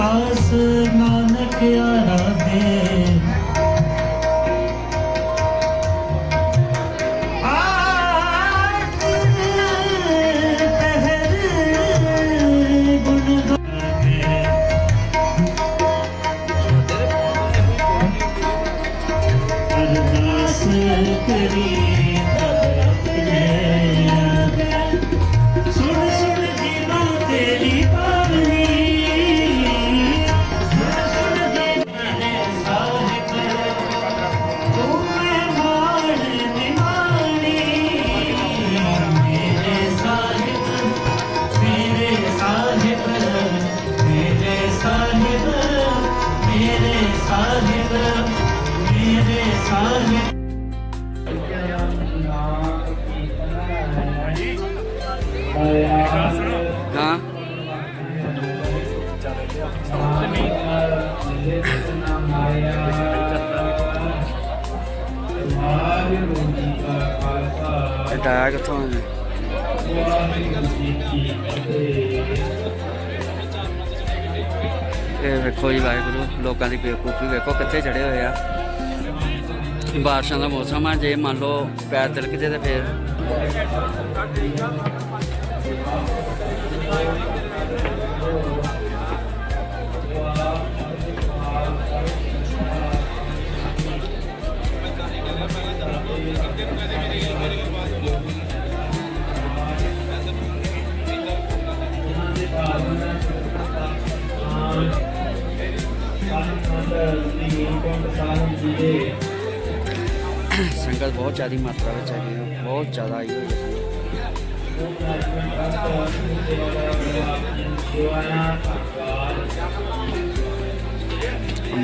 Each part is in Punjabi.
ਸਾਸ ਨਾਨਕ ਆਰਾਧੇ। ਆਠ ਕਰੀ ਟਾਇਆ ਕਿੱਥੋਂ ਆਇਆ ਇਹ ਵੇਖੋ ਜੀ ਵਾਹਿਗੁਰੂ, ਲੋਕਾਂ ਦੀ ਬੇਵਕੂਫੀ ਵੇਖੋ ਕਿੱਥੇ ਚੜੇ ਹੋਏ ਆ। ਬਾਰਿਸ਼ਾਂ ਦਾ ਮੌਸਮ ਆ, ਜੇ ਮੰਨ ਲਓ ਪੈਰ ਤਿਲਕ ਜੇ ਤੇ ਫੇਰ ਸੰਗਤ ਬਹੁਤ ਜ਼ਿਆਦਾ ਮਾਤਰਾ ਵਿੱਚ ਹੈਗੀ ਆ, ਬਹੁਤ ਜ਼ਿਆਦਾ ਆਈ ਹੋਈ ਹੈ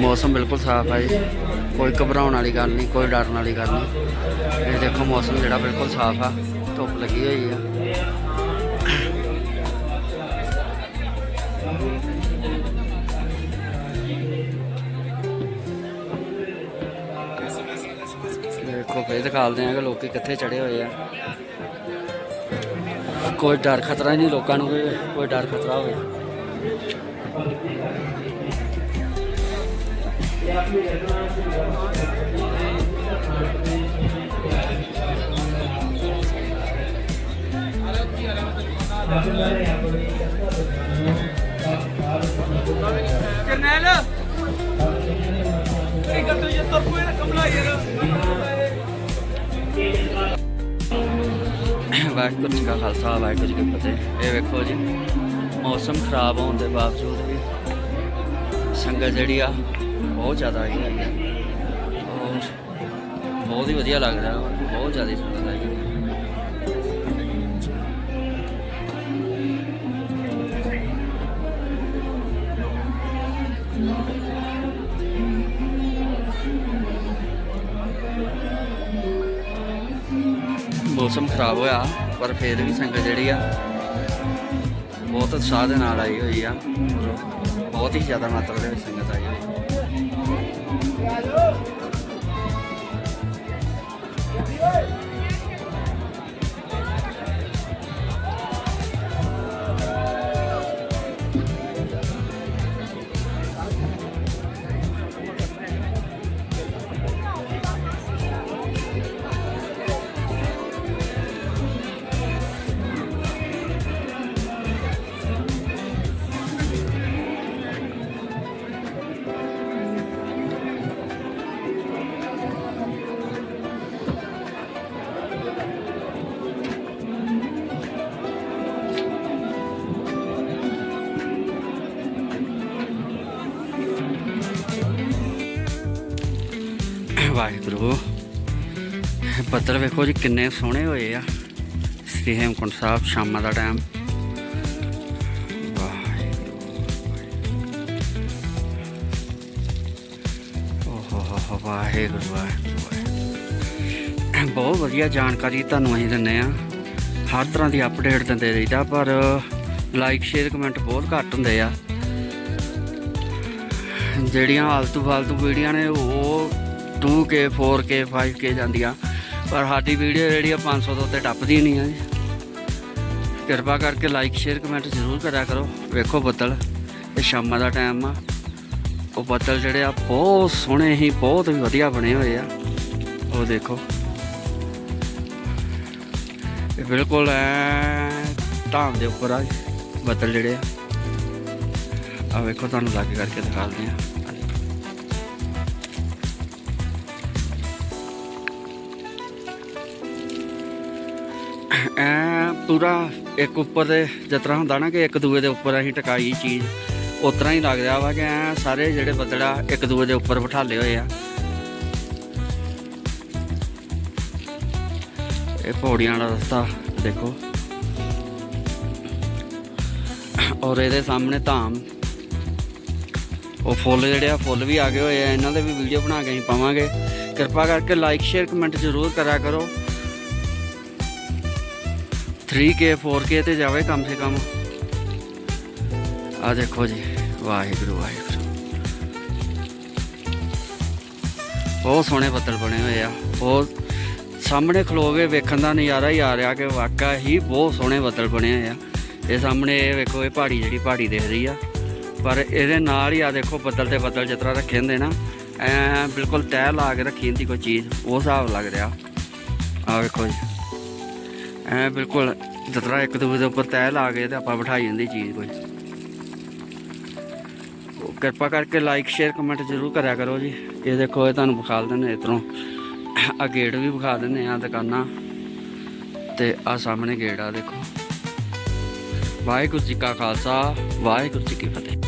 ਮੌਸਮ ਬਿਲਕੁਲ ਸਾਫ਼ ਹੈ ਜੀ। ਕੋਈ ਘਬਰਾਉਣ ਵਾਲੀ ਗੱਲ ਨਹੀਂ, ਕੋਈ ਡਰਨ ਵਾਲੀ ਗੱਲ ਨਹੀਂ। ਇਹ ਦੇਖੋ ਮੌਸਮ ਜਿਹੜਾ ਬਿਲਕੁਲ ਸਾਫ਼ ਆ, ਧੁੱਪ ਲੱਗੀ ਹੋਈ ਆ। ਦੇਖੋ ਫੇਰ ਦਿਖਾਲਦੇ ਆ ਕਿ ਲੋਕੀ ਕਿੱਥੇ ਚੜੇ ਹੋਏ ਆ। ਕੋਈ ਡਰ ਖਤਰਾ ਨਹੀਂ ਲੋਕਾਂ ਨੂੰ ਕਿ ਕੋਈ ਡਰ ਖਤਰਾ ਹੋਵੇ। ਜਰਨੈਲ ਵਾਹਿਗੁਰੂ ਜੀ ਕਾ ਖਾਲਸਾ, ਵਾਹਿਗੁਰੂ ਜੀ ਕੀ ਫਤਿਹ। ਇਹ ਵੇਖੋ ਜੀ, ਮੌਸਮ ਖਰਾਬ ਹੋਣ ਦੇ ਬਾਵਜੂਦ ਵੀ ਸੰਗਤ ਜਿਹੜੀ ਆ, ਬਹੁਤ ਜ਼ਿਆਦਾ ਆਈ ਹੈ ਬਹੁਤ ਹੀ ਵਧੀਆ ਲੱਗ ਰਿਹਾ, ਬਹੁਤ ਜ਼ਿਆਦਾ ਸੰਗਤ ਆਈ ਹੋਈ ਹੈ ਮੌਸਮ ਖਰਾਬ ਹੋਇਆ, ਪਰ ਫਿਰ ਵੀ ਸੰਗਤ ਜਿਹੜੀ ਆ, ਬਹੁਤ ਉਤਸ਼ਾਹ ਦੇ ਨਾਲ ਆਈ ਹੋਈ ਆ। ਬਹੁਤ ਹੀ ਜ਼ਿਆਦਾ ਮਾਤਰਾ ਦੇ ਵਿੱਚ ਸੰਗਤ ਆਈ ਵਾਹਿਗੁਰੂ। ਬੱਦਲ ਵੇਖੋ ਜੀ, ਕਿੰਨੇ ਸੋਹਣੇ ਹੋਏ ਆ। ਸ੍ਰੀ ਹੇਮਕੁੰਟ ਸਾਹਿਬ, ਸ਼ਾਮਾਂ ਦਾ ਟਾਈਮ ਓਹੋ ਹੋ ਹੋ ਵਾਹਿਗੁਰੂ ਵਾਹਿਗੁਰੂ। ਵਾਹਿਗੁਰੂ। ਬਹੁਤ ਵਧੀਆ ਜਾਣਕਾਰੀ ਤੁਹਾਨੂੰ ਅਸੀਂ ਦਿੰਨੇ ਆ। ਹਰ ਤਰ੍ਹਾਂ ਦੀ ਅਪਡੇਟ ਦਿੰਦੇ ਰਹੀਦਾ, ਪਰ ਲਾਈਕ ਸ਼ੇਅਰ ਕਮੈਂਟ ਬਹੁਤ ਘੱਟ ਹੁੰਦੇ ਆ। ਜਿਹੜੀਆਂ ਆਲਤੂ ਫਾਲਤੂ ਵੀਡੀਓ ਨੇ, ਉਹ 2K 4K 5K ਜਾਂਦੀਆਂ। ਪਰ ਸਾਡੀ ਵੀਡੀਓ ਜਿਹੜੀ ਆ 500 ਤੋਂ ਉੱਤੇ ਟੱਪਦੀ ਨਹੀਂ ਆ ਜੀ। ਕਿਰਪਾ ਕਰਕੇ ਲਾਈਕ ਸ਼ੇਅਰ ਕਮੈਂਟ ਜ਼ਰੂਰ ਕਰਿਆ ਕਰੋ। ਵੇਖੋ ਬੱਦਲ, ਇਹ ਸ਼ਾਮਾਂ ਦਾ ਟਾਈਮ ਆ। ਉਹ ਬੱਦਲ ਜਿਹੜੇ ਆ ਬਹੁਤ ਸੋਹਣੇ ਹੀ ਬਹੁਤ ਵੀ ਵਧੀਆ ਬਣੇ ਹੋਏ ਆ। ਉਹ ਦੇਖੋ। ਇਹ ਬਿਲਕੁਲ ਐ ਧਾਮ ਦੇ ਉੱਪਰ ਆ ਬੱਦਲ ਜਿਹੜੇ ਆ। ਆ ਵੇਖੋ, ਤੁਹਾਨੂੰ ਲੱਗ ਕਰਕੇ ਦਿਖਾਉਂਦੇ ਆ। ਐ ਪੂਰਾ ਇੱਕ ਉੱਪਰ ਦੇ ਜਿਸ ਤਰ੍ਹਾਂ ਹੁੰਦਾ ਨਾ ਕਿ ਇੱਕ ਦੂਏ ਦੇ ਉੱਪਰ ਅਸੀਂ ਟਿਕਾਈ ਚੀਜ਼, ਉਸ ਤਰ੍ਹਾਂ ਹੀ ਲੱਗ ਰਿਹਾ ਵਾ ਕਿ ਐ ਸਾਰੇ ਜਿਹੜੇ ਬੱਦੜਾ ਇੱਕ ਦੂਏ ਦੇ ਉੱਪਰ ਬਿਠਾਲੇ ਹੋਏ ਆ। ਇਹ ਪੌੜੀਆਂ ਦਾ ਰਸਤਾ, ਦੇਖੋ। ਔਰ ਇਹਦੇ ਸਾਹਮਣੇ ਧਾਮ। ਉਹ ਫੁੱਲ ਜਿਹੜੇ ਆ, ਫੁੱਲ ਵੀ ਆ ਗਏ ਹੋਏ ਆ। ਇਹਨਾਂ ਦੇ ਵੀ ਵੀਡੀਓ ਬਣਾ ਕੇ ਅਸੀਂ ਪਾਵਾਂਗੇ। ਕਿਰਪਾ ਕਰਕੇ ਲਾਈਕ ਸ਼ੇਅਰ ਕਮੈਂਟ ਜ਼ਰੂਰ ਕਰਿਆ ਕਰੋ। 3K 4K ਤੇ ਜਾਵੇ ਕਮ ਸੇ ਕਮ। ਆ ਦੇਖੋ ਜੀ, ਵਾਹਿਗੁਰੂ ਵਾਹਿਗੁਰੂ। ਬਹੁਤ ਸੋਹਣੇ ਬੱਦਲ ਬਣੇ ਹੋਏ ਆ। ਬਹੁਤ ਸਾਹਮਣੇ ਖਲੋ ਕੇ ਵੇਖਣ ਦਾ ਨਜ਼ਾਰਾ ਹੀ ਆ ਰਿਹਾ ਕਿ ਵਾਕਾ ਹੀ ਬਹੁਤ ਸੋਹਣੇ ਬੱਦਲ ਬਣੇ ਹੋਏ ਆ। ਇਹ ਸਾਹਮਣੇ ਇਹ ਵੇਖੋ, ਇਹ ਪਹਾੜੀ ਜਿਹੜੀ ਪਹਾੜੀ ਦਿਖ ਰਹੀ ਆ। ਪਰ ਇਹਦੇ ਨਾਲ ਹੀ ਆ ਦੇਖੋ, ਬੱਦਲ ਤੇ ਬੱਦਲ ਜਿਸ ਤਰ੍ਹਾਂ ਰੱਖੇ ਹੁੰਦੇ ਨਾ, ਐ ਬਿਲਕੁਲ ਤੈਅ ਲਾ ਕੇ ਰੱਖੀ ਹੁੰਦੀ ਕੋਈ ਚੀਜ਼, ਉਹ ਹਿਸਾਬ ਲੱਗ ਰਿਹਾ। ਆ ਵੇਖੋ ਜੀ। ਐ ਬਿਲਕੁਲ ਜਿਸ ਤਰ੍ਹਾਂ ਇੱਕ ਦੂਜੇ ਦੇ ਉੱਪਰ ਤੈਅ ਲਾ ਕੇ ਤੇ ਆਪਾਂ ਬਿਠਾਈ ਜਾਂਦੀ ਚੀਜ਼ ਕੋਈ। ਕਿਰਪਾ ਕਰਕੇ ਲਾਈਕ ਸ਼ੇਅਰ ਕਮੈਂਟ ਜ਼ਰੂਰ ਕਰਿਆ ਕਰੋ ਜੀ। ਇਹ ਦੇਖੋ, ਇਹ ਤੁਹਾਨੂੰ ਵਿਖਾ ਦਿੰਦੇ ਇਧਰੋਂ। ਆ ਗੇਟ ਵੀ ਵਿਖਾ ਦਿੰਦੇ ਆ ਦੁਕਾਨਾਂ। ਤੇ ਆ ਸਾਹਮਣੇ ਗੇਟ ਆ ਦੇਖੋ। ਵਾਹਿਗੁਰੂ ਜੀ ਕਾ ਖਾਲਸਾ, ਵਾਹਿਗੁਰੂ ਜੀ ਕੀ ਫਤਿਹ।